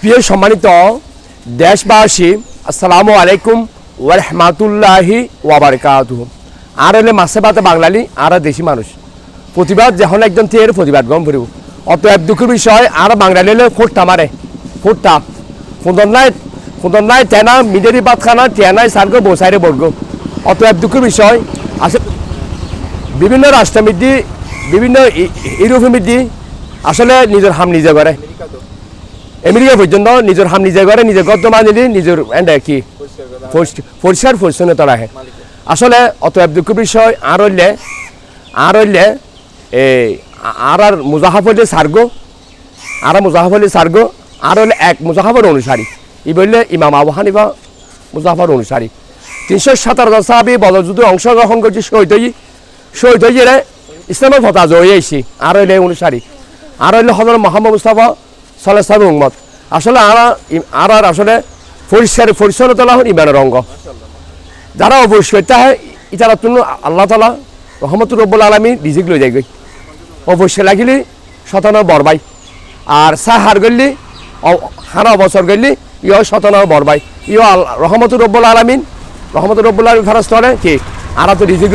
প্রিয় সম্মানিত দেশবাসী, আসসালামু আলাইকুম ওয়ারহমাতুল্লাহি ওয়াবারকাত আর হলে মাসে ভাতে বাঙালি, আর দেশি মানুষ। প্রতিবাদ যখন একজন তীর প্রতিবাদ, গম ফুরিব অতএব দুঃখের বিষয়, আর বাঙালি হলে ফুটটা মারে, ফুটটা। ফুন্দন নাই ফুন্দন নাই, তেনা মিডেরি ভাত খানা তেনাই সারগো, বসাইরে বর্গ। অতএব দুঃখের বিষয়, আসে বিভিন্ন রাষ্ট্রমিদ্যি বিভিন্ন ই- ইউরোপীয় মিদ্যি আসলে নিজের হাম নিজে করে। আমেরিকা পর্যন্ত নিজের হাম নিজে করে নিজের গদ্য মানিলি নিজের এন্ড কি? পরিষ্কার- পরিচ্ছন্নতা রাখে আসলে অতএব দুঃখ বিষয় আর হইলে আর হইলে এই আর আর মুজাহাফলি সার্গো আর মুজাহাফলি সার্গো আর হইলে এক মুজাহাফর অনুসারী। ই বললে ইমাম আবু হানিফা মুজাহাফর অনুসারী। তিনশো সাতান্ন সাহাবি বলযুদ্ধে অংশগ্রহণ করছে শহীদ হই শহীদ গেলে ইসলামের ফতা জয়ে আইসি আর হইলে অনুসারী। আর হইলে হজর মোহাম্মদ মুস্তাফা সাল্লাহ সাহেব উম্মত আসলে আর আর আসলে পরিষ্কার পরিচ্ছন্নতা হল ইমানের অঙ্গ যারা অপরিষ্কার হয় ইতারা তুমি আল্লাহ তালা রহমতুর রব্বুল আলমী রিজিক লই যাই অপরিষ্কার লাগিলে শতান বরবাই আর চাহ হার গল্লি হারা বছর গল্লি ইয় শতান বরবাই ইয় রহমতুর রব্বুল আলমিন রহমতুর রব্বুল আলমী ফেরস্ত কি? আর তো রিজিক